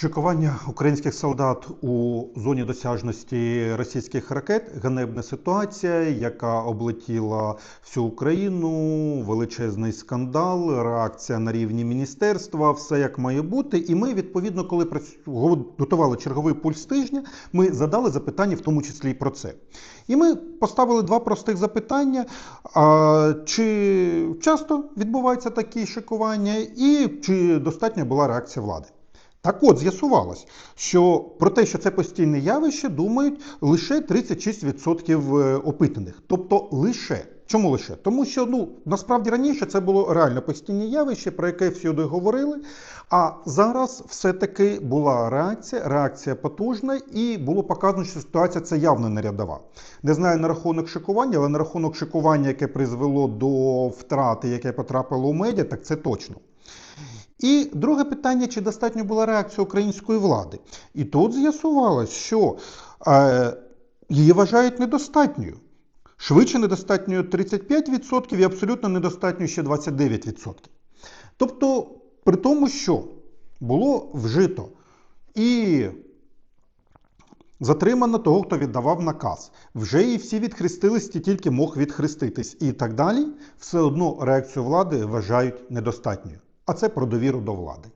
Шикування українських солдат у зоні досяжності російських ракет ганебна ситуація, яка облетіла всю Україну, величезний скандал, реакція на рівні міністерства, все як має бути. І ми, відповідно, коли готували черговий пульс тижня, ми задали запитання, в тому числі і про це. І ми поставили два простих запитання: а, чи часто відбуваються такі шикування, і чи достатня була реакція влади. Так от з'ясувалось, що про те, що це постійне явище, думають лише 36% е, опитаних. Тобто лише. Чому лише? Тому що ну насправді раніше це було реально постійне явище, про яке всюди говорили. А зараз все-таки була реакція, реакція потужна, і було показано, що ситуація це явно не рядова. Не знаю на рахунок шикування, але на рахунок шикування, яке призвело до втрати, яке потрапило у медіа, так це точно. І друге питання: чи достатньо була реакція української влади? І тут з'ясувалось, що е, її вважають недостатньою. Швидше недостатньою 35% і абсолютно недостатньою ще 29%. Тобто, при тому, що було вжито і затримано того, хто віддавав наказ, вже і всі відхрестились, ті тільки мог відхреститись, і так далі, все одно реакцію влади вважають недостатньою. А це про довіру до влади.